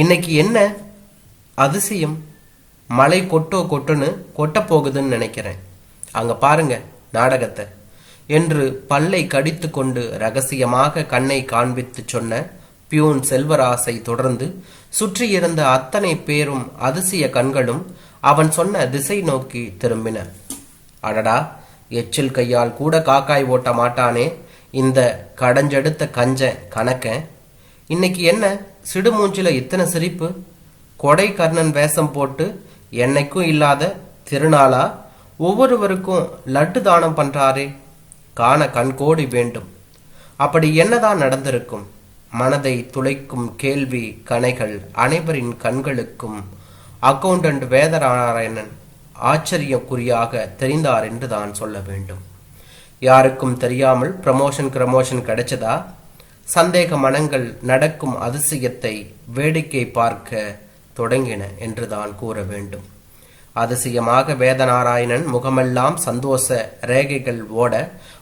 இன்னைக்கு என்ன அதிசயம்? மழை கொட்டோ கொட்டுன்னு கொட்ட போகுதுன்னு நினைக்கிறேன். அங்க பாருங்க நாடகத்தை. என்று பல்லை கடித்து கொண்டு ரகசியமாக கண்ணை காண்பித்து சொன்ன பியூன் செல்வராசை தொடர்ந்து சுற்றியிருந்த அத்தனை பேரும் அதிசய கண்களும் அவன் சொன்ன திசை நோக்கி திரும்பின. அடடா எச்சில் கையால் கூட காக்காய் ஓட்ட மாட்டானே. இந்த கடஞ்செடுத்த கஞ்சன் கணக்கன் இன்னைக்கு என்ன? சிடுமூஞ்சில இத்தனை சிரிப்பு? கொடை கர்ணன் வேஷம் போட்டு என்னைக்கும் இல்லாத திருநாளா? ஒவ்வொருவருக்கும் லட்டு தானம் பண்றாரே. காண கண்கோடி வேண்டும். அப்படி என்னதான் நடந்திருக்கும்? மனதை துளைக்கும் கேள்வி கணைகள் அனைவரின் கண்களுக்கும். அக்கௌண்டன்ட் வேதநாராயணன் ஆச்சரியக்குறியாக தெரிந்தார் என்று தான் சொல்ல வேண்டும். யாருக்கும் தெரியாமல் ப்ரமோஷன் ப்ரமோஷன் கிடைச்சதா? சந்தேக மனங்கள் நடக்கும் அதிசயத்தை வேடிக்கை பார்க்க தொடங்கின என்று தான் கூற வேண்டும். அதிசயமாக வேதநாராயணன் முகமெல்லாம் சந்தோஷ ரேகைகள் ஓட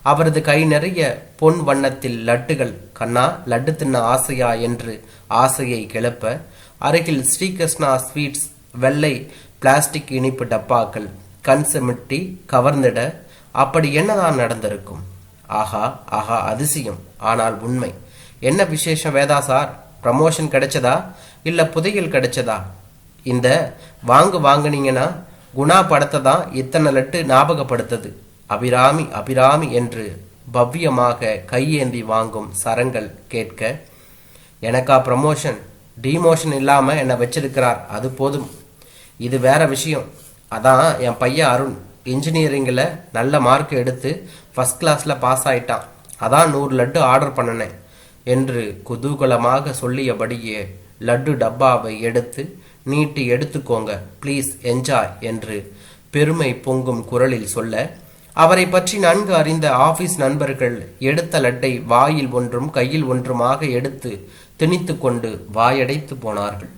அவரது கை நிறைய பொன் வண்ணத்தில் லட்டுகள் கண்ணா லட்டு தின்ன ஆசையா? என்று ஆசையை கிளப்ப அருகில் ஸ்ரீகிருஷ்ணா ஸ்வீட்ஸ் வெள்ளை பிளாஸ்டிக் இனிப்பு டப்பாக்கள் கண் சிமிட்டி கவர்ந்திட அப்படி என்னதான் நடந்திருக்கும்? ஆஹா ஆஹா அதிசயம். ஆனால் உண்மை. என்ன விசேஷம் வேதா சார்? ப்ரமோஷன் கிடைச்சதா? இல்லை புதையல் கிடைச்சதா? இந்த வாங்கு வாங்குனீங்கன்னா குணா படத்தை தான் இத்தனை லட்டு ஞாபகப்படுத்தது. அபிராமி அபிராமி என்று பவ்யமாக கையேந்தி வாங்கும் சரங்கள் கேட்க எனக்கா ப்ரமோஷன் டிமோஷன் இல்லாமல் என்னை வச்சிருக்கிறார். அது போதும். இது வேற விஷயம். அதான் என் பையன் அருண். இன்ஜினியரிங்கில் நல்ல மார்க் எடுத்து ஃபஸ்ட் கிளாஸில் பாஸ் ஆயிட்டான். அதான் நூறு லட்டு ஆர்டர் பண்ணினேன். என்று குதூகலமாக சொல்லியபடியே லட்டு டப்பாவை எடுத்து நீட்டி எடுத்துக்கோங்க ப்ளீஸ் என்ஜாய் என்று பெருமை பொங்கும் குரலில் சொல்ல அவரை பற்றி நன்கு அறிந்த ஆபீஸ் நண்பர்கள் எடுத்த லட்டை வாயில் ஒன்றும் கையில் ஒன்றுமாக எடுத்து திணித்து கொண்டு வாயடைத்து போனார்கள்.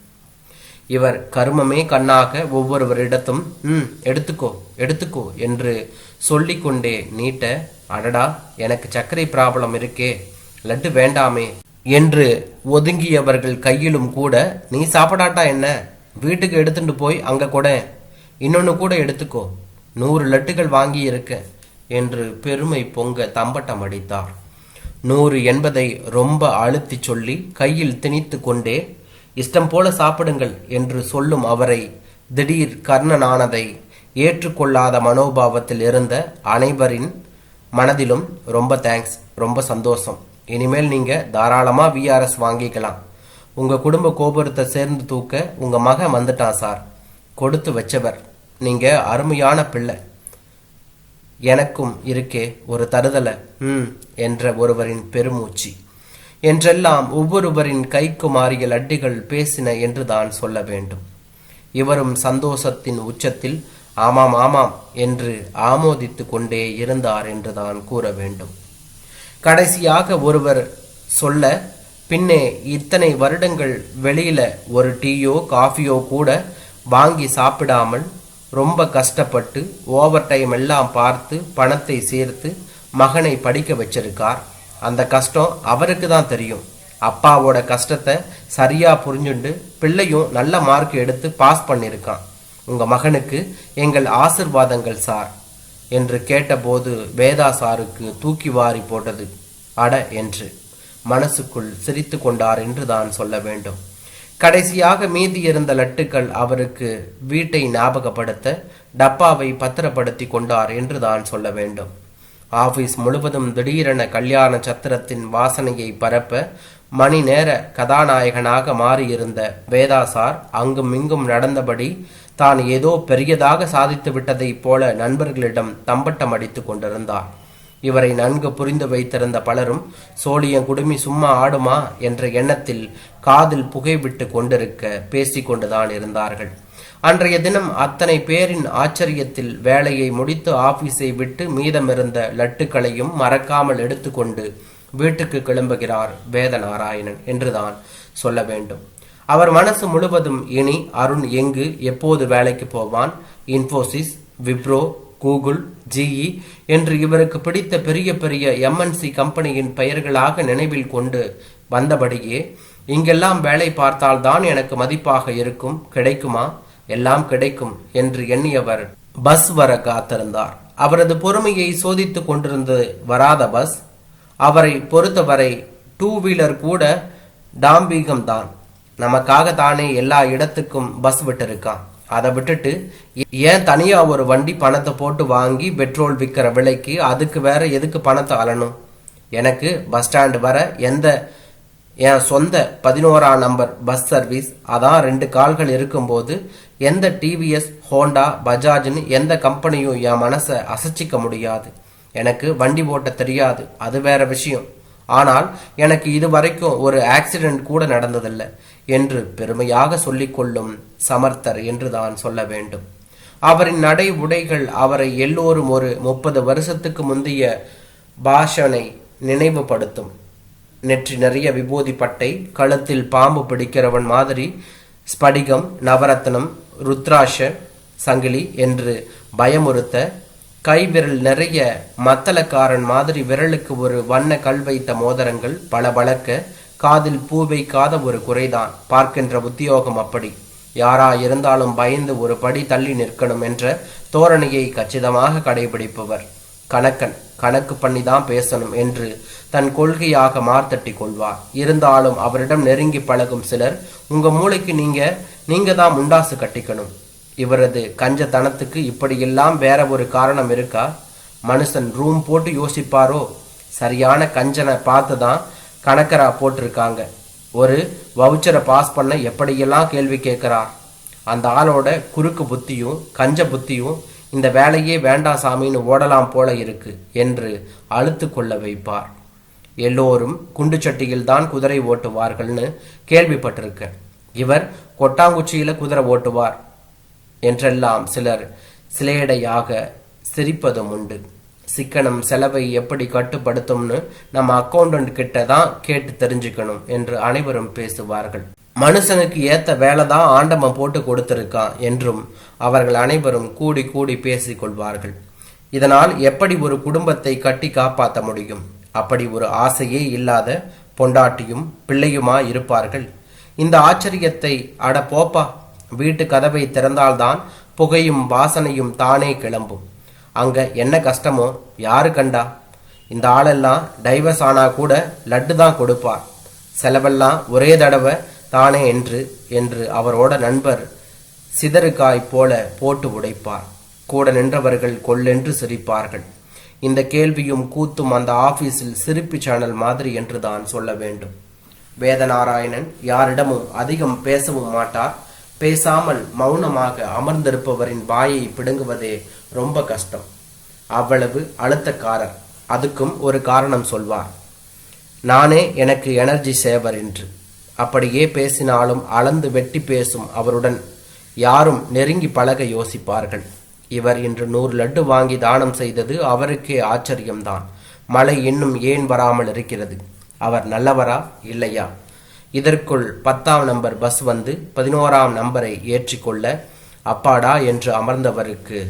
இவர் கருமமே கண்ணாக ஒவ்வொருவரிடத்தும் ம் எடுத்துக்கோ எடுத்துக்கோ என்று சொல்லிக்கொண்டே நீட்ட அடடா எனக்கு சர்க்கரை ப்ராப்ளம் இருக்கே லட்டு வேண்டாமே என்று ஒதுங்கியவர்கள் கையிலும் கூட நீ சாப்பிடாட்டா என்ன? வீட்டுக்கு எடுத்துட்டு போய் அங்க கூட. இன்னொன்னு கூட எடுத்துக்கோ. நூறு லட்டுகள் வாங்கி இருக்க என்று பெருமை பொங்க தம்பட்டம் அடித்தார். நூறு என்பதை ரொம்ப அழுத்தி சொல்லி கையில் திணித்து கொண்டே இஷ்டம் போல சாப்பிடுங்கள் என்று சொல்லும் அவரை திடீர் கர்ணனானதை ஏற்றுக்கொள்ளாத மனோபாவத்தில் இருந்த அனைவரின் மனதிலும் ரொம்ப தேங்க்ஸ் ரொம்ப சந்தோஷம். இனிமேல் நீங்கள் தாராளமாக விஆர்எஸ் வாங்கிக்கலாம். உங்கள் குடும்ப கோபுரத்தை சேர்ந்து தூக்க உங்கள் மகன் வந்துட்டான் சார். கொடுத்து வச்சவர். நீங்கள் அருமையான பிள்ளை. எனக்கும் இருக்கே ஒரு தருதலை. ம் என்ற ஒருவரின் பெருமூச்சு. என்றெல்லாம் ஒவ்வொருவரின் கைக்கு மாறிய லட்டிகள் பேசின என்று தான் சொல்ல வேண்டும். இவரும் சந்தோஷத்தின் உச்சத்தில் ஆமாம் ஆமாம் என்று ஆமோதித்து கொண்டே இருந்தார் என்று தான் கூற வேண்டும். கடைசியாக ஒருவர் சொல்ல பின்னே இத்தனை வருடங்கள் வெளியில ஒரு டீயோ காஃபியோ கூட வாங்கி சாப்பிடாமல் ரொம்ப கஷ்டப்பட்டு ஓவர் டைம் எல்லாம் பார்த்து பணத்தை சேர்த்து மகனை படிக்க வச்சிருக்கார். அந்த கஷ்டம் அவருக்கு தான் தெரியும். அப்பாவோட கஷ்டத்தை சரியா புரிஞ்சுண்டு பிள்ளையும் நல்ல மார்க் எடுத்து பாஸ் பண்ணியிருக்கான். உங்க மகனுக்கு எங்கள் ஆசிர்வாதங்கள் சார். என்று கேட்டபோது வேதா சாருக்கு தூக்கி வாரி போட்டது. அட என்று மனசுக்குள் சிரித்து கொண்டார் என்று தான் சொல்ல வேண்டும். கடைசியாக மீதி இருந்த லட்டுக்கள் அவருக்கு வீட்டை ஞாபகப்படுத்த டப்பாவை பத்திரப்படுத்தி கொண்டார் என்று தான் சொல்ல வேண்டும். ஆபீஸ் முழுவதும் திடீரென கல்யாண சத்திரத்தின் வாசனையை பரப்ப மணி நேர கதாநாயகனாக மாறியிருந்த வேதாசார் அங்கும் இங்கும் நடந்தபடி தான் ஏதோ பெரியதாக சாதித்து விட்டதைப் போல நண்பர்களிடம் தம்பட்டம் அடித்துக் கொண்டிருந்தார். இவரை நன்கு புரிந்து வைத்திருந்த பலரும் சோழியன் குடுமி சும்மா ஆடுமா? என்ற எண்ணத்தில் காதில் புகைவிட்டு கொண்டிருக்க பேசிக்கொண்டுதான் இருந்தார்கள். அன்றைய தினம் அத்தனை பேரின் ஆச்சரியத்தில் வேலையை முடித்து ஆபீஸை விட்டு மீதமிருந்த லட்டுக்களையும் மறக்காமல் எடுத்துக்கொண்டு வீட்டுக்கு கிளம்புகிறார் வேதநாராயணன் என்றுதான் சொல்ல வேண்டும். அவர் மனசு முழுவதும் இனி அருண் எங்கு எப்போது வேலைக்கு போவான்? இன்ஃபோசிஸ் விப்ரோ கூகுள் ஜிஇ என்று இவருக்கு பிடித்த பெரிய பெரிய எம்என்சி கம்பெனியின் பெயர்களாக நினைவில் கொண்டு வந்தபடியே இங்கெல்லாம் வேலை பார்த்தால்தான் எனக்கு மதிப்பாக இருக்கும். கிடைக்குமா? எல்லாம் கிடைக்கும் என்று எண்ணியவர் பஸ் வர காத்திருந்தார். அவரது பொறுமையை சோதித்துக் கொண்டிருந்து வராத பஸ். அவரை பொறுத்தவரை டூ வீலர் கூட டாம்பீகம் தான் நமக்காக தானே எல்லா இடத்துக்கும் பஸ் விட்டுருக்கான். அதை விட்டுட்டு ஏன் தனியாக ஒரு வண்டி பணத்தை போட்டு வாங்கி பெட்ரோல் விற்கிற விலைக்கு அதுக்கு வேற எதுக்கு பணத்தை அலணும்? எனக்கு பஸ் ஸ்டாண்டு வர எந்த என் சொந்த பதினோராம் நம்பர் பஸ் சர்வீஸ் அதான் ரெண்டு கால்கள் இருக்கும்போது எந்த டிவிஎஸ் ஹோண்டா பஜாஜ்னு எந்த கம்பெனியும் என் மனசை அசைச்சிக்க முடியாது. எனக்கு வண்டி ஓட்ட தெரியாது அது வேற விஷயம். ஆனால் எனக்கு இது வரைக்கும் ஒரு ஆக்சிடென்ட் கூட நடந்ததில்லை. என்று பெருமையாக சொல்லிக்கொள்ளும் சமர்த்தர் என்று தான் சொல்ல வேண்டும். அவரின் நடை உடைகள் அவரை எல்லோரும் ஒரு முப்பது வருஷத்துக்கு முந்தைய பாஷனை நினைவுபடுத்தும். நெற்றி நிறைய விபூதி பட்டை கழுத்தில் பாம்பு பிடிக்கிறவன் மாதிரி ஸ்படிகம் நவரத்னம் ருத்ராஷ சங்கிலி என்று பயமுறுத்த கைவிரல் நிறைய மத்தளக்காரன் மாதிரி விரலுக்கு ஒரு வண்ண கல் வைத்த மோதிரங்கள் பல பளபளக்க காதில் பூ வைக்காத ஒரு குறைதான். பார்க்கின்ற உத்தியோகம் அப்படி. யாரா இருந்தாலும் பயந்து ஒரு படி தள்ளி நிற்கணும் என்ற தோரணையை கச்சிதமாக கடைபிடிப்பவர். கணக்கன் கணக்கு பண்ணி தான் பேசணும் என்று தன் கொள்கையாக மார்த்தட்டி கொள்வார். இருந்தாலும் அவரிடம் நெருங்கி பழகும் சிலர் உங்க மூளைக்கு நீங்க நீங்க தான் முண்டாசு கட்டிக்கணும். இவரது கஞ்சத்தனத்துக்கு இப்படியெல்லாம் வேற ஒரு காரணம் இருக்கா? மனுஷன் ரூம் போட்டு யோசிப்பாரோ? சரியான கஞ்சனை பார்த்து தான் கணக்கரா போட்டிருக்காங்க. ஒரு வவுச்சரை பாஸ் பண்ண எப்படியெல்லாம் கேள்வி கேட்குறா? அந்த ஆளோட குறுக்கு புத்தியும் கஞ்ச புத்தியும் இந்த வேலையே வேண்டாம் சாமின்னு ஓடலாம் போல இருக்கு என்று அழுத்து கொள்ள வைப்பார். எல்லோரும் குண்டு சட்டியில் தான் குதிரை ஓட்டுவார்கள்னு கேள்விப்பட்டிருக்கேன் இவர் கொட்டாங்குச்சியில் குதிரை ஓட்டுவார் என்றெல்லாம் சிலர் சிலையடையாக சிரிப்பதும் உண்டு. சிக்கனம் செலவை எப்படி கட்டுப்படுத்தும்னு நம்ம அக்கௌண்டன்ட் கிட்ட தான் கேட்டு தெரிஞ்சுக்கணும் என்று அனைவரும் பேசுவார்கள். மனுஷனுக்கு ஏத்த வேலை தான் ஆண்டவன் போட்டு கொடுத்திருக்கான் என்றும் அவர்கள் அனைவரும் கூடி கூடி பேசிக்கொள்வார்கள் இதனால் எப்படி ஒரு குடும்பத்தை கட்டி காப்பாற்ற முடியும்? அப்படி ஒரு ஆசையே இல்லாத பொண்டாட்டியும் பிள்ளையுமா இருப்பார்கள். இந்த ஆச்சரியத்தை அட போப்பா வீட்டு கதவை திறந்தால்தான் புகையும் வாசனையும் தானே கிளம்பும். அங்கே என்ன கஷ்டமோ யாரு கண்டா? இந்த ஆளெல்லாம் டைவர்ஸ் ஆனால் கூட லட்டு தான் கொடுப்பார். செலவெல்லாம் ஒரே தடவை தானே என்று என்று அவரோட நண்பர் சிதறுக்காய் போல போட்டு உடைப்பார். கூட நின்றவர்கள் கொள்ளென்று சிரிப்பார்கள். இந்த கேள்வியும் கூத்தும் அந்த ஆபீஸில் சிரிப்பு சேனல் மாதிரி என்று தான் சொல்ல வேண்டும். வேதநாராயணன் யாரிடமும் அதிகம் பேசவும் மாட்டார். பேசாமல் மௌனமாக அமர்ந்திருப்பவரின் வாயை பிடுங்குவதே ரொம்ப கஷ்டம். அவ்வளவு அழுத்தக்காரர். அதுக்கும் ஒரு காரணம் சொல்வார். நானே எனக்கு எனர்ஜி சேவர் என்று. அப்படியே பேசினாலும் அளந்து வெட்டி பேசும் அவருடன் யாரும் நெருங்கி பழக யோசிப்பார்கள். இவர் இன்று நூறு லட்டு வாங்கி தானம் செய்தது அவருக்கே ஆச்சரியம்தான். மழை இன்னும் ஏன் வராமல் இருக்கிறது? அவர் நல்லவரா? இல்லையா? இதற்குள் பத்தாம் நம்பர் பஸ் வந்து பதினோராம் நம்பரை ஏற்றிக்கொள்ள அப்பாடா என்று அமர்ந்தவருக்கு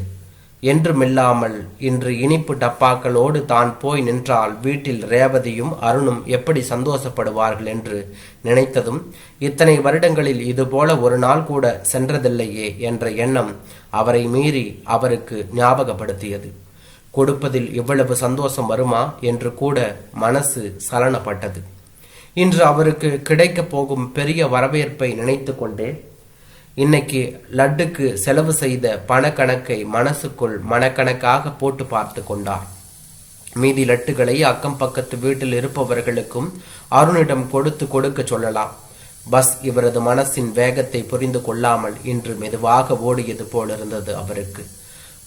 என்றுமில்லாமல் இன்று இனிப்பு டப்பாக்களோடு தான் போய் நின்றால் வீட்டில் ரேவதியும் அருணும் எப்படி சந்தோஷப்படுவார்கள் என்று நினைத்ததும் இத்தனை வருடங்களில் இதுபோல ஒரு நாள் கூட சென்றதில்லையே என்ற எண்ணம் அவரை மீறி அவருக்கு ஞாபகப்படுத்தியது. கொடுப்பதில் இவ்வளவு சந்தோஷம் வருமா? என்று கூட மனசு சலனப்பட்டது. இன்று அவருக்கு கிடைக்கப் போகும் பெரிய வரவேற்பை நினைத்து கொண்டே இன்னைக்கு லட்டுக்கு செலவு செய்த பணக்கணக்கை மனசுக்குள் மனக்கணக்காக போட்டு பார்த்து கொண்டார். மீதி லட்டுகளை அக்கம் பக்கத்து வீட்டில் இருப்பவர்களுக்கும் அருணிடம் கொடுத்து கொடுக்க சொல்லலாம். பஸ் இவரது மனசின் வேகத்தை புரிந்து கொள்ளாமல் இன்று மெதுவாக ஓடியது போல் இருந்தது அவருக்கு.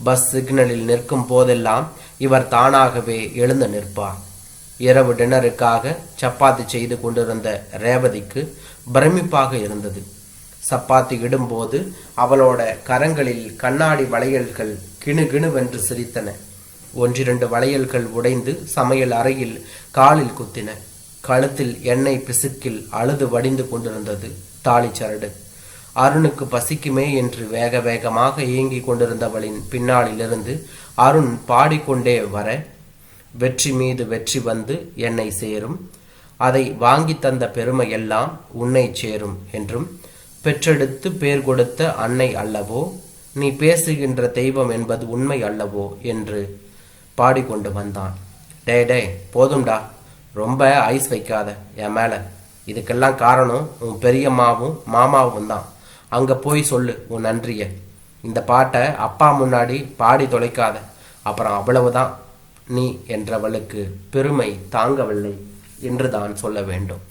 பஸ் சிக்னலில் நிற்கும் போதெல்லாம் இவர் தானாகவே எழுந்து நிற்பார். இரவு டின்னருக்காக சப்பாத்தி செய்து கொண்டிருந்த ரேவதிக்கு பிரமிப்பாக இருந்தது. சப்பாத்தி இடும்போது அவளோட கரங்களில் கண்ணாடி வளையல்கள் கிணு கிணுவென்று சிரித்தன. ஒன்றிரண்டு வளையல்கள் உடைந்து சமையல் அறையில் காலில் குத்தின. கழுத்தில் எண்ணெய் பிசுக்கில் அழுது வடிந்து கொண்டிருந்தது தாலிச்சரடு அருணுக்கு பசிக்குமே என்று வேக வேகமாக இயங்கிக் கொண்டிருந்தவளின் பின்னாளிலிருந்து அருண் பாடிக்கொண்டே வர வெற்றி மீது வெற்றி வந்து என்னை சேரும். அதை வாங்கி தந்த பெருமை எல்லாம் உன்னை சேரும் என்றும் பெற்றெடுத்து பேர் கொடுத்த அன்னை அல்லவோ நீ பேசுகின்ற தெய்வம் என்பது உண்மை அல்லவோ என்று பாடிக்கொண்டு வந்தான். டே டே போதும்டா. ரொம்ப ஐஸ் வைக்காத என் மேலே. இதுக்கெல்லாம் காரணம் உன் பெரியம்மாவும் மாமாவும் தான். அங்கே போய் சொல்லு உன் நன்றிய. இந்த பாட்டை அப்பா முன்னாடி பாடி தொலைக்காத. அப்புறம் அவ்வளவுதான். நீ என்றவளுக்கு பெருமை தாங்கவில்லை என்று தான் சொல்ல வேண்டும்.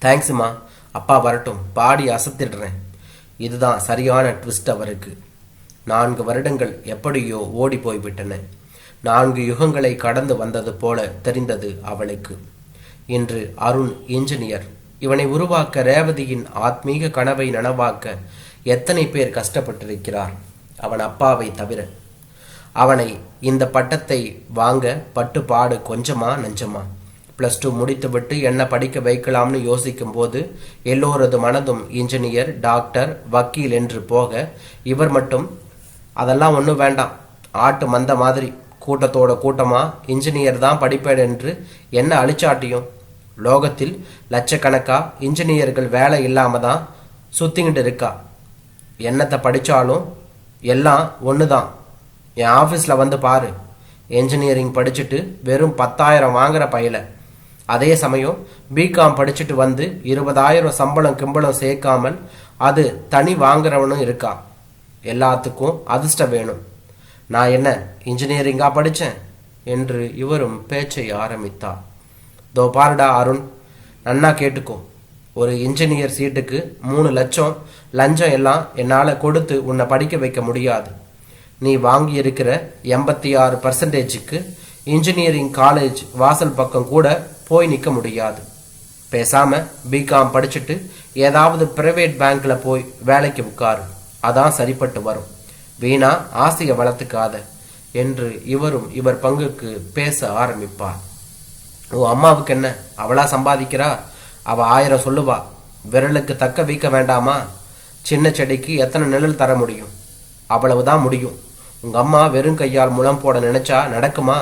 தேங்க்ஸ்மா அப்பா வரட்டும். பாடி அசத்திடுறேன். இதுதான் சரியான ட்விஸ்ட் அவருக்கு. நான்கு வருடங்கள் எப்படியோ ஓடி போய்விட்டன. நான்கு யுகங்களை கடந்து வந்தது போல தெரிந்தது அவளுக்கு. இன்று அருண் இன்ஜினியர் இவனை உருவாக்க ரேவதியின் ஆத்மீக கனவை நனவாக்க எத்தனை பேர் கஷ்டப்பட்டிருக்கிறார். அவன் அப்பாவை தவிர அவனை இந்த பட்டத்தை வாங்க பட்டுப்பாடு கொஞ்சமா நஞ்சமா. ப்ளஸ் டூ முடித்துவிட்டு என்ன படிக்க வைக்கலாம்னு யோசிக்கும் போது எல்லோரது மனதும் இன்ஜினியர் டாக்டர் வக்கீல் என்று போக இவர் மட்டும் அதெல்லாம் ஒன்றும் வேண்டாம். ஆட்டு மந்த மாதிரி கூட்டத்தோட கூட்டமா இன்ஜினியர் தான் படிப்பேன் என்று என்ன அழிச்சாட்டியும்? லோகத்தில் லட்சக்கணக்கா இன்ஜினியர்கள் வேலை இல்லாம தான் சுத்திக்கிட்டு இருக்கா. என்னத்தை படித்தாலும் எல்லாம் ஒன்று தான் என் ஆஃபீஸில் வந்து பாரு. என்ஜினியரிங் படிச்சுட்டு வெறும் பத்தாயிரம் வாங்குற பையில. அதே சமயம் பிகாம் படிச்சுட்டு வந்து இருபதாயிரம் சம்பளம் கிம்பளம் சேர்க்காமல் அது தனி வாங்குறவனும் இருக்கா. எல்லாத்துக்கும் அதிர்ஷ்டம் வேணும். நான் என்ன இன்ஜினியரிங்கா படித்தேன் என்று இவரும் பேச்சை ஆரம்பித்தார். தோ பாருடா அருண் நன்னா கேட்டுக்கோ. ஒரு இன்ஜினியர் சீட்டுக்கு மூணு லட்சம் லஞ்சம் எல்லாம் என்னால் கொடுத்து உன்னை படிக்க வைக்க முடியாது. நீ வாங்கியிருக்கிற எண்பத்தி ஆறு பர்சன்டேஜுக்கு இன்ஜினியரிங் காலேஜ் வாசல் பக்கம் கூட போய் நிற்க முடியாது. பேசாம பிகாம் படிச்சுட்டு ஏதாவது பிரைவேட் பேங்க்ல போய் வேலைக்கு உட்காரு. அதான் சரிப்பட்டு வரும். வீணா ஆசையை வளர்த்துக்காத என்று இவரும் இவர் பங்குக்கு பேச ஆரம்பிப்பார். உன் அம்மாவுக்கு என்ன? அவளா சம்பாதிக்கிறா? அவ ஆயிரம் சொல்லுவா. விரலுக்கு தக்க வீக்க வேண்டாமா? சின்ன செடிக்கு எத்தனை நிழல் தர முடியும்? அவ்வளவுதான் முடியும். உங்கள் அம்மா வெறும் கையால் முளம் போட நினைச்சா நடக்குமா?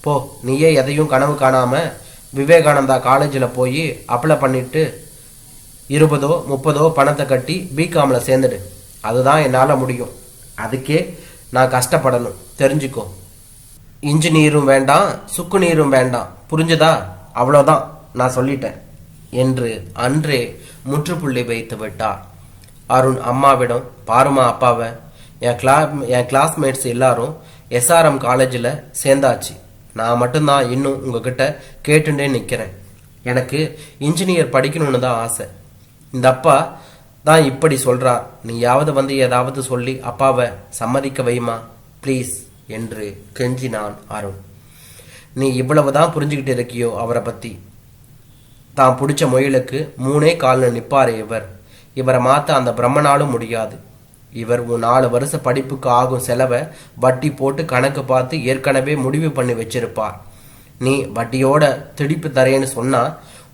போ நீயே எதையும் கனவு காணாமல் விவேகானந்தா காலேஜில் போய் அப்ளை பண்ணிவிட்டு இருபதோ முப்பதோ பணத்தை கட்டி பிகாமில் சேர்ந்துடு. அதுதான் என்னால் முடியும். அதுக்கே நான் கஷ்டப்படணும். தெரிஞ்சுக்கோ. இன்ஜினியரும் வேண்டாம் சுக்கு நீரும் வேண்டாம். புரிஞ்சுதா? அவ்வளோதான் நான் சொல்லிட்டேன். என்று அன்றே முற்றுப்புள்ளி வைத்து விட்டார். அருண் அம்மாவிடம் பாருமா அப்பாவை என் கிளா என் கிளாஸ்மேட்ஸ் எல்லாரும் எஸ்ஆர்எம் காலேஜில் சேர்ந்தாச்சு. நான் மட்டும்தான் இன்னும் உங்ககிட்ட கேட்டுட்டே நிற்கிறேன் எனக்கு இன்ஜினியர் படிக்கணும்னு தான் ஆசை. இந்த அப்பா தான் இப்படி சொல்கிறார் நீயாவது வந்து ஏதாவது சொல்லி அப்பாவை சம்மதிக்க வைமா? ப்ளீஸ் என்று கெஞ்சினான் அருண். நீ இவ்வளவு தான் புரிஞ்சுக்கிட்டு இருக்கியோ அவரை பற்றி தான் பிடிச்ச முயலுக்கு மூணே காலில் நிற்பார் இவர். இவரை மாற்ற அந்த பிரம்மனாலும் முடியாது. இவர் உன் நாலு வருஷ படிப்புக்கு ஆகும் செலவை வட்டி போட்டு கணக்கு பார்த்து ஏற்கனவே முடிவு பண்ணி வச்சிருப்பார். நீ வட்டியோட திடிப்பு தரேன்னு சொன்னா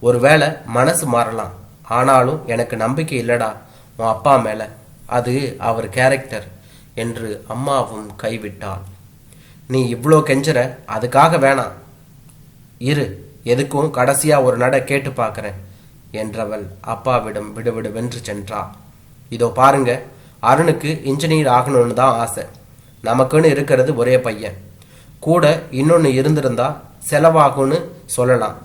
ஒருவேளை மனசு மாறலாம். ஆனாலும் எனக்கு நம்பிக்கை இல்லடா உன் அப்பா மேல. அது அவர் கேரக்டர் என்று அம்மாவும் கைவிட்டாள். நீ இவ்வளோ கெஞ்சுற அதுக்காக வேணாம். இரு எதுக்கும் கடைசியா ஒரு நட கேட்டு பார்க்குறேன் என்றவள் அப்பாவிடம் விடுவிடுவென்று சென்றாள் இதோ பாருங்க அருணுக்கு இன்ஜினியர் ஆகணும்னு தான் ஆசை. நமக்குன்னு இருக்கிறது ஒரே பையன். கூட இன்னொன்று இருந்திருந்தா செலவாகும்னு சொல்லலாம்.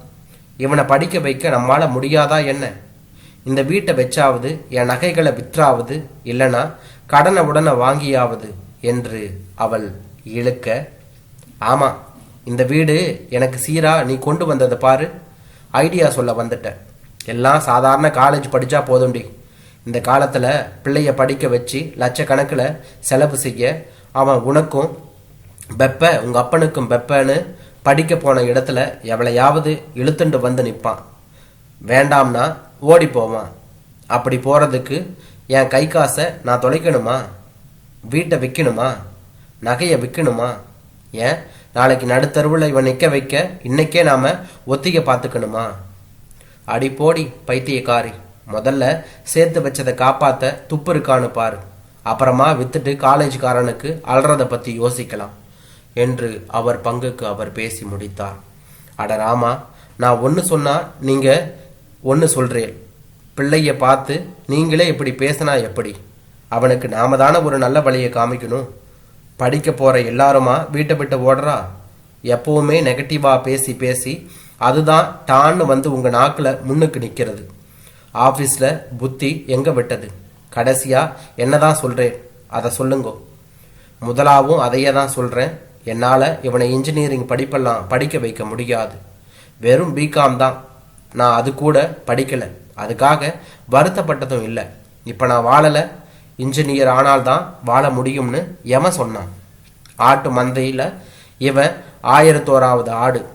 இவனை படிக்க வைக்க நம்மளால் முடியாதா என்ன? இந்த வீட்டை வச்சாவது என் நகைகளை விற்றாவது இல்லைனா கடனை உடனே வாங்கியாவது என்று அவள் இழுக்க ஆமாம் இந்த வீடு எனக்கு சீரா நீ கொண்டு வந்ததை பாரு. ஐடியா சொல்ல வந்துட்ட எல்லாம் சாதாரண காலேஜ் படித்தா போதும்டி. இந்த காலத்தில் பிள்ளைய படிக்க வச்சு லட்சக்கணக்கில் செலவு செய்ய அவன் உனக்கும் வெப்ப உங்கள் அப்பனுக்கும் வெப்பன்னு படிக்க போன இடத்துல எவ்வளையாவது இழுத்துண்டு வந்து நிற்பான் வேண்டாம்னா ஓடி போவான். அப்படி போகிறதுக்கு என் கை காசை நான் தொலைக்கணுமா? வீட்டை விற்கணுமா நகையை விற்கணுமா ஏன்? நாளைக்கு நடுத்தருவில் இவன் நிற்க வைக்க இன்னைக்கே நாம் ஒத்திகை பார்த்துக்கணுமா? அடி போடி பைத்தியக்காரி. முதல்ல சேர்த்து வச்சதை காப்பாத்த துப்பு இருக்கான்னு பாரு. அப்புறமா வித்துட்டு காலேஜ்காரனுக்கு அல்றதை பத்தி யோசிக்கலாம் என்று அவர் பங்குக்கு அவர் பேசி முடித்தார். அட ராமா நான் ஒன்று சொன்னா நீங்க ஒன்று சொல்றேன் பிள்ளைய பார்த்து நீங்களே இப்படி பேசினா எப்படி? அவனுக்கு நாம தானே ஒரு நல்ல வழியை காமிக்கணும். படிக்க போற எல்லாருமா வீட்டை விட்டு ஓடுறா? எப்பவுமே நெகட்டிவா பேசி பேசி அதுதான் டான்னு வந்து உங்க நாக்குல முன்னுக்கு நிக்கிறது. ஆஃபீஸில் புத்தி எங்கே விட்டது? கடைசியாக என்ன தான் சொல்கிறேன் அதை சொல்லுங்க. முதலாவும் அதையே தான் சொல்கிறேன் என்னால் இவனை இன்ஜினியரிங் படிப்பெல்லாம் படிக்க வைக்க முடியாது. வெறும் பிகாம் தான். நான் அது கூட படிக்கலை. அதுக்காக வருத்தப்பட்டதும் இல்லை. இப்போ நான் வாழலை. இன்ஜினியர் ஆனால்தான் வாழ முடியும்னு எவன் சொன்னான்? ஆட்டு மந்தையில் இவன் ஆயிரத்தோராவது ஆடு.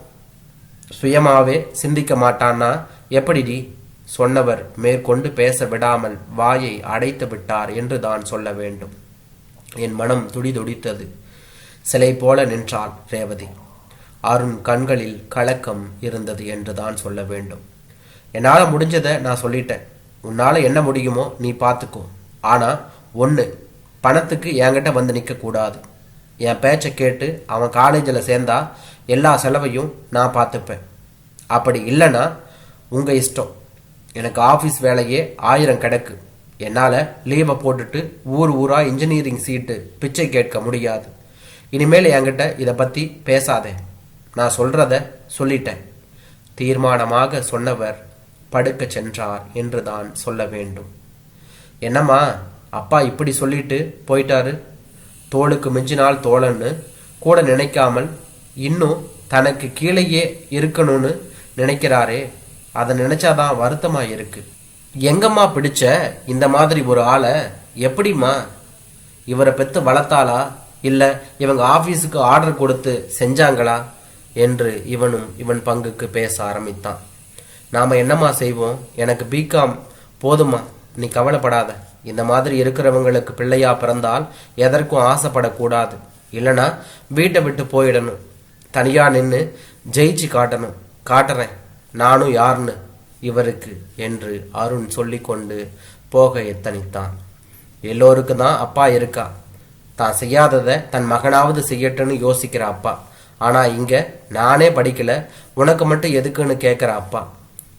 சுயமாகவே சிந்திக்க மாட்டான்னா எப்படிடி? சொன்னவர் மேற்கொண்டு பேச விடாமல் வாயை அடைத்து விட்டார் என்று தான் சொல்ல வேண்டும். என் மனம் துடிதுடித்தது சிலை போல நின்றாள் ரேவதி. அருண் கண்களில் கலக்கம் இருந்தது என்று தான் சொல்ல வேண்டும். என்னால் முடிஞ்சதை நான் சொல்லிட்டேன். உன்னால் என்ன முடியுமோ நீ பார்த்துக்கோ. ஆனால் ஒன்று பணத்துக்கு என்கிட்ட வந்து நிற்கக்கூடாது என் பேச்சை கேட்டு அவன் காலேஜில் சேர்ந்தா எல்லா செலவையும் நான் பார்த்துப்பேன். அப்படி இல்லைன்னா உங்கள் இஷ்டம். எனக்கு ஆஃபீஸ் வேலையே ஆயிரம் கிடக்கு. என்னால் லீவை போட்டுட்டு ஊர் ஊராக இன்ஜினியரிங் சீட்டு பிச்சை கேட்க முடியாது. இனிமேல் என்கிட்ட இதை பற்றி பேசாதே. நான் சொல்கிறத சொல்லிட்டேன். தீர்மானமாக சொன்னவர் படுக்க சென்றார் என்று தான் சொல்ல வேண்டும். என்னம்மா அப்பா இப்படி சொல்லிட்டு போயிட்டாரு? தோளுக்கு மிஞ்சினால் தோழன்னு கூட நினைக்காமல் இன்னும் தனக்கு கீழேயே இருக்கணும்னு நினைக்கிறாரே. அதை நினைச்சாதான் வருத்தமா இருக்கு. எங்கம்மா பிடிச்ச இந்த மாதிரி ஒரு ஆளை எப்படிம்மா? இவரை பெற்று வளர்த்தாளா? இல்ல இவங்க ஆபீஸுக்கு ஆர்டர் கொடுத்து செஞ்சாங்களா? என்று இவனும் இவன் பங்குக்கு பேச ஆரம்பித்தான். நாம என்னம்மா செய்வோம்? எனக்கு பிகாம் போதுமா நீ கவலைப்படாத. இந்த மாதிரி இருக்கிறவங்களுக்கு பிள்ளையா பிறந்தால் எதற்கும் ஆசைப்படக்கூடாது. இல்லைனா வீட்டை விட்டு போயிடணும். தனியா நின்று ஜெயிச்சு காட்டணும். காட்டுறேன். நானும் யாருன்னு இவருக்கு என்று அருண் சொல்லிக்கொண்டு போக எத்தனித்தான். எல்லோருக்கும் தான் அப்பா இருக்கா? தான் செய்யாததை தன் மகனாவது செய்யட்டுன்னு யோசிக்கிற அப்பா. ஆனால் இங்கே நானே படிக்கல உனக்கு மட்டும் எதுக்குன்னு கேட்குற அப்பா.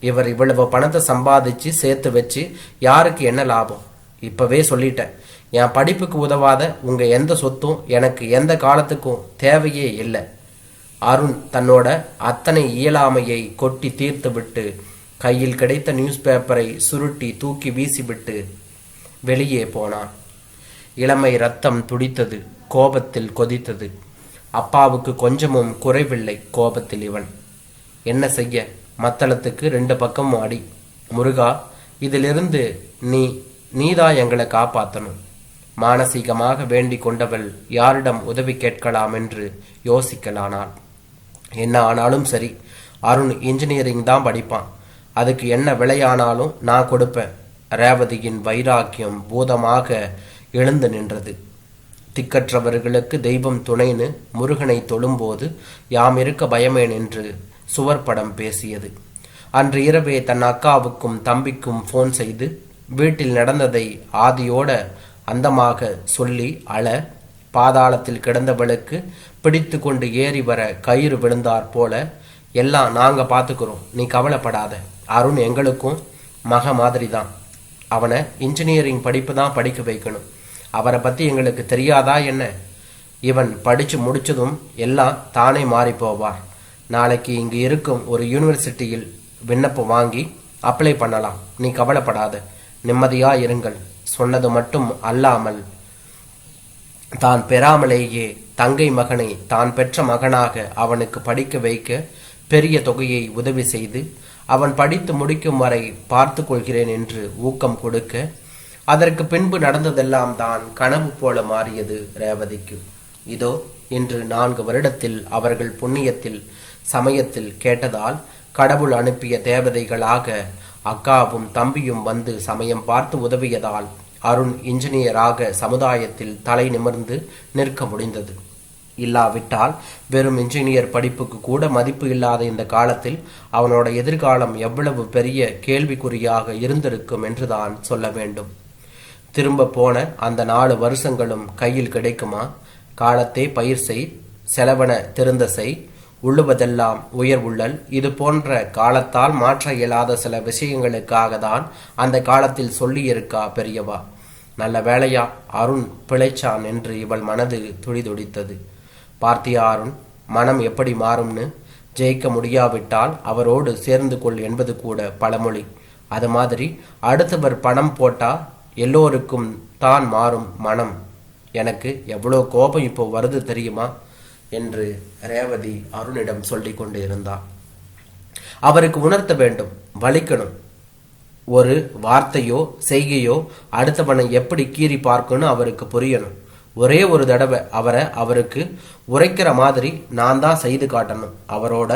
இவர் இவ்வளவு பணத்தை சம்பாதிச்சு சேர்த்து வச்சு யாருக்கு என்ன லாபம்? இப்போவே சொல்லிட்டேன். என் படிப்புக்கு உதவாத உங்கள் எந்த சொத்தும் எனக்கு எந்த காலத்துக்கும் தேவையே இல்லை. அருண் தன்னோட அத்தனை இயலாமையை கொட்டி தீர்த்துவிட்டு கையில் கிடைத்த நியூஸ் பேப்பரை சுருட்டி தூக்கி வீசிவிட்டு வெளியே போனான். இளமை ரத்தம் துடித்தது கோபத்தில் கொதித்தது. அப்பாவுக்கு கொஞ்சமும் குறைவில்லை கோபத்தில் இவன். என்ன செய்ய? மத்தளத்துக்கு ரெண்டு பக்கமும் அடி. முருகா இதிலிருந்து நீ நீதான் எங்களை காப்பாற்றணும் மானசீகமாக வேண்டிக் கொண்டவள் யாரிடம் உதவி கேட்கலாம் என்று யோசிக்கலானாள். என்ன ஆனாலும் சரி அருண் இன்ஜினியரிங் தான் படிப்பான். அதுக்கு என்ன விலையானாலும் நான் கொடுப்பேன். ரேவதியின் வைராக்கியம் பூதமாக எழுந்து நின்றது. திக்கற்றவர்களுக்கு தெய்வம் துணைன்னு முருகனை தொழும்போது யாம் இருக்க பயமேன் என்று சுவர் படம் பேசியது. அன்று இரவே தன் அக்காவுக்கும் தம்பிக்கும் ஃபோன் செய்து வீட்டில் நடந்ததை ஆதியோட அந்தமாக சொல்லி அழ பாதாளத்தில் கிடந்தவளுக்கு பிடித்து கொண்டு ஏறி வர கயிறு விழுந்தார் போல எல்லாம் நாங்கள் பார்த்துக்கிறோம். நீ கவலைப்படாத. அருண் எங்களுக்கும் மக மாதிரி தான் அவனை இன்ஜினியரிங் படிப்பு தான் படிக்க வைக்கணும். அவரை பற்றி எங்களுக்கு தெரியாதா என்ன? இவன் படித்து முடிச்சதும் எல்லாம் தானே மாறி போவார். நாளைக்கு இங்கு இருக்கும் ஒரு யூனிவர்சிட்டியில் விண்ணப்பம் வாங்கி அப்ளை பண்ணலாம். நீ கவலைப்படாத. நிம்மதியா இருங்கள். சொன்னது மட்டும் அல்லாமல் தான் பெறாமலேயே தங்கை மகனை தான் பெற்ற மகனாக அவனுக்கு படிக்க வைக்க பெரிய தொகையை உதவி செய்து அவன் படித்து முடிக்கும் வரை பார்த்து கொள்கிறேன் என்று ஊக்கம் கொடுக்க அதற்கு பின்பு நடந்ததெல்லாம் தான் கனவு போல மாறியது ரேவதிக்கு. இதோ இன்று நான்கு வருடத்தில் அவர்கள் புண்ணியத்தில் சமயத்தில் கேட்டதால் கடவுள் அனுப்பிய தேவதைகளாக அக்காவும் தம்பியும் வந்து சமயம் பார்த்து உதவியதால் அருண் இன்ஜினியராக சமுதாயத்தில் தலை நிமிர்ந்து நிற்க முடிந்தது. இல்லாவிட்டால் வெறும் இன்ஜினியர் படிப்புக்கு கூட மதிப்பு இல்லாத இந்த காலத்தில் அவனோட எதிர்காலம் எவ்வளவு பெரிய கேள்விக்குறியாக இருந்திருக்கும் என்றுதான் சொல்ல வேண்டும். திரும்ப போன அந்த நாலு வருஷங்களும் கையில் கிடைக்குமா? காலத்தை பயிர் செய் செலவன திருந்த செய் உள்ளுவதெல்லாம் உயர் உள்ளல். இது போன்ற காலத்தால் மாற்ற இயலாத சில விஷயங்களுக்காக தான் அந்த காலத்தில் சொல்லியிருக்கா பெரியவா. நல்ல வேளையா அருண் பிழைச்சான் என்று இவள் மனது துடிதுடித்தது. பார்த்தியா அருண் மனம் எப்படி மாறும்னு? ஜெயிக்க முடியாவிட்டால் அவரோடு சேர்ந்து கொள் என்பது கூட பழமொழி. அது மாதிரி அடுத்தவர் பணம் போட்டா எல்லோருக்கும் தான் மாறும் மனம். எனக்கு எவ்வளோ கோபம் இப்போ வருது தெரியுமா? என்று ரேவதி அருணிடம் சொல்லிக் கொண்டு இருந்தார் அவருக்கு உணர்த்த வேண்டும் வலிக்கணும். ஒரு வார்த்தையோ செய்கையோ அடுத்தவனை எப்படி கீறி பார்க்கணும் அவருக்கு புரியணும். ஒரே ஒரு தடவை அவரை அவருக்கு உரைக்கிற மாதிரி நான் தான் செய்து காட்டணும். அவரோட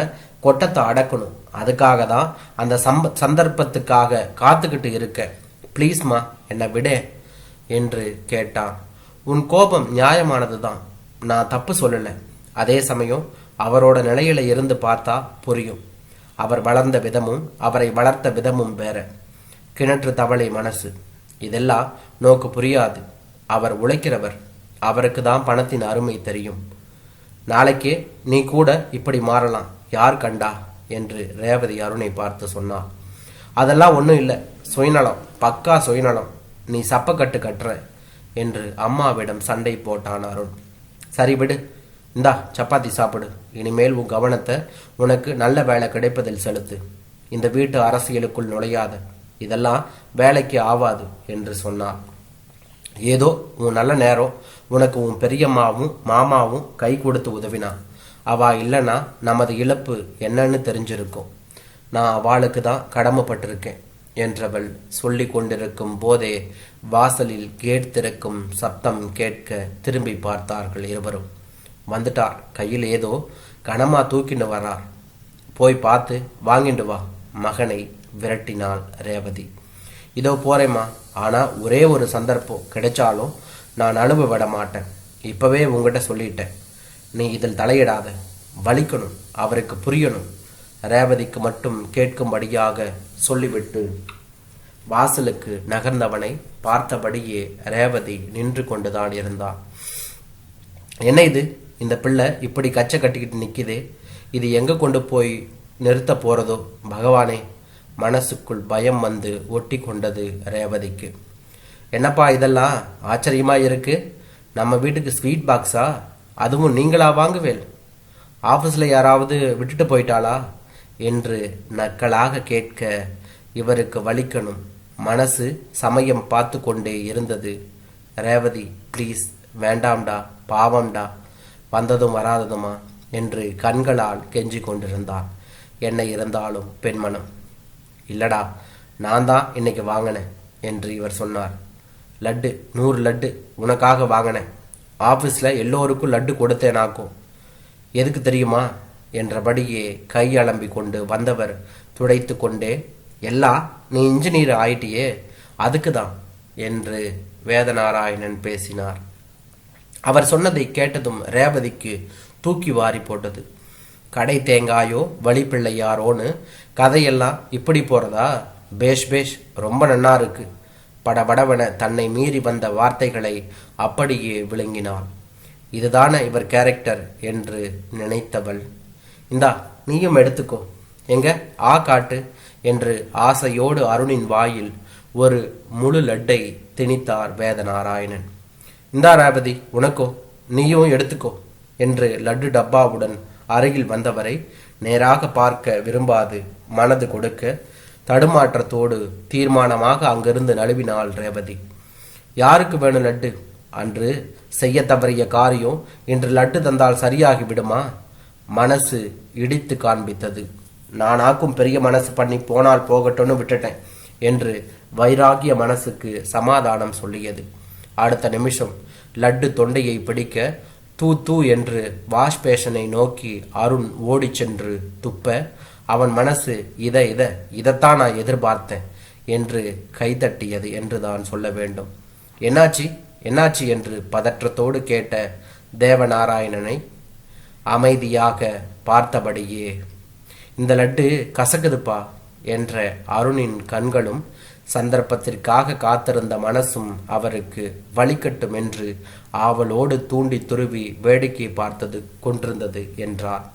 கொட்டத்தை அடக்கணும். அதுக்காக தான் அந்த சம்ப சந்தர்ப்பத்துக்காக காத்துக்கிட்டு இருக்க. ப்ளீஸ்மா என்னை விட என்று கேட்டான். உன் கோபம் நியாயமானது தான் நான் தப்பு சொல்லலை. அதே சமயம் அவரோட நிலையில இருந்து பார்த்தா புரியும். அவர் வளர்ந்த விதமும் அவரை வளர்த்த விதமும் வேற. கிணற்று தவளை மனசு. இதெல்லாம் நோக்கு புரியாது. அவர் உழைக்கிறவர். அவருக்கு தான் பணத்தின் அருமை தெரியும். நாளைக்கே நீ கூட இப்படி மாறலாம். யார் கண்டா? என்று ரேவதி அருணை பார்த்து சொன்னார் அதெல்லாம் ஒன்றும் இல்லை. சுயநலம். பக்கா சுயநலம். நீ சப்பக்கட்டு கட்டுற. என்று அம்மாவிடம் சண்டை போட்டான் அருண். சரி விடு. இந்தா சப்பாத்தி சாப்பிடு. இனிமேல் உன் கவனத்தை உனக்கு நல்ல வேலை கிடைப்பதில் செலுத்து. இந்த வீட்டு அரசியலுக்குள் நுழையாத. இதெல்லாம் வேலைக்கு ஆவாது என்று சொன்னார். ஏதோ உன் நல்ல நேரம் உனக்கு உன் பெரியம்மாவும் மாமாவும் கை கொடுத்து உதவினா. அவா இல்லைன்னா நமது இழப்பு என்னன்னு தெரிஞ்சிருக்கும். நான் அவளுக்கு தான் கடமைப்பட்டிருக்கேன் என்றவள் சொல்லி கொண்டிருக்கும் போதே வாசலில் கேட் திறக்கும் சத்தம் கேட்க திரும்பி பார்த்தார்கள் இருவரும். வந்துட்டார் கையில் ஏதோ கனமா தூக்கிட்டு வரார் போய் பார்த்து வாங்கிட்டு வா. மகனை விரட்டினாள் ரேவதி. இதோ போறேம்மா. ஆனா ஒரே ஒரு சந்தர்ப்பம் கிடைச்சாலும் நான் அனுபவ விட மாட்டேன். இப்பவே உங்ககிட்ட சொல்லிட்டேன். நீ இதில் தலையிடாத. வலிக்கணும். அவருக்கு புரியணும். ரேவதிக்கு மட்டும் கேட்கும்படியாக சொல்லிவிட்டு வாசலுக்கு நகர்ந்தவனை பார்த்தபடியே ரேவதி நின்று கொண்டுதான் இருந்தாள். என்ன இது? இந்த பிள்ளை இப்படி கச்சை கட்டிக்கிட்டு நிற்கிது இது எங்கே கொண்டு போய் நிறுத்த போகிறதோ பகவானே மனசுக்குள் பயம் வந்து ஒட்டி கொண்டது ரேவதிக்கு. என்னப்பா இதெல்லாம்? ஆச்சரியமாக இருக்கு. நம்ம வீட்டுக்கு ஸ்வீட் பாக்ஸா? அதுவும் நீங்களா வாங்குவேல். ஆஃபீஸில் யாராவது விட்டுட்டு போயிட்டாளா? என்று நக்கலாக கேட்க இவருக்கு வலிக்கணும். மனசு சமயம் பார்த்து கொண்டே இருந்தது. ரேவதி ப்ளீஸ் வேண்டாம்டா பாவம்டா வந்ததும் வராததுமா? என்று கண்களால் கெஞ்சி கொண்டிருந்தார். என்ன இருந்தாலும் பெண்மனம் இல்லடா நான் தான் இன்னைக்கு வாங்கினேன் என்று இவர் சொன்னார். லட்டு நூறு லட்டு உனக்காக வாங்கினேன். ஆஃபீஸில் எல்லோருக்கும் லட்டு கொடுத்தேனாக்கும் எதுக்கு தெரியுமா? என்றபடியே கை அலம்பி கொண்டு வந்தவர் துடைத்து கொண்டே எல்லாம் நீ இன்ஜினியர் ஆயிட்டியே அதுக்கு தான் என்று வேதநாராயணன் பேசினார். அவர் சொன்னதை கேட்டதும் ரேவதிக்கு தூக்கி வாரி போட்டது. கடை தேங்காயோ வழிப்பிள்ளையாரோன்னு கதையெல்லாம் இப்படி போறதா? பேஷ் பேஷ் ரொம்ப நன்னா இருக்கு. படபடவென தன்னை மீறி வந்த வார்த்தைகளை அப்படியே விழுங்கினாள். இதுதானே இவர் கேரக்டர்? என்று நினைத்தவள். இந்தா நீயும் எடுத்துக்கோ. எங்க? ஆ காட்டு. என்று ஆசையோடு அருணின் வாயில் ஒரு முழு லட்டை திணித்தார் வேதநாராயணன். இந்தா ரேவதி உனக்கோ நீயும் எடுத்துக்கோ என்று லட்டு டப்பாவுடன் அருகில் வந்தவரை நேராக பார்க்க விரும்பாது மனது கொடுக்க தடுமாற்றத்தோடு தீர்மானமாக அங்கிருந்து நழுவினாள் ரேவதி. யாருக்கு வேணும் லட்டு? அன்று செய்ய தவறிய காரியம் இன்று லட்டு தந்தால் சரியாகி விடுமா? மனசு இடித்து காண்பித்தது. நானாக்கும் பெரிய மனசு பண்ணி போனால் போகட்டும்னு விட்டுட்டேன் என்று வைராகிய மனசுக்கு சமாதானம் சொல்லியது. அடுத்த நிமிஷம் லட்டு தொண்டையை பிடிக்க தூ தூ என்று வாஷ் பேஷனை நோக்கி அருண் ஓடிச் சென்று துப்ப அவன் மனசு இத இத இதைத்தான் நான் எதிர்பார்த்தேன் என்று கைதட்டியது என்று தான் சொல்ல வேண்டும். என்னாச்சு? என்னாச்சு? என்று பதற்றத்தோடு கேட்ட தேவநாராயணனை அமைதியாக பார்த்தபடியே இந்த லட்டு கசக்குதுப்பா என்ற அருணின் கண்களும் சந்தர்ப்பத்திற்காக காத்திருந்த மனசும் அவருக்கு வழிகட்டும் என்று ஆவலோடு தூண்டி துருவி வேடிக்கை பார்த்தது கொண்டிருந்தது என்றார்.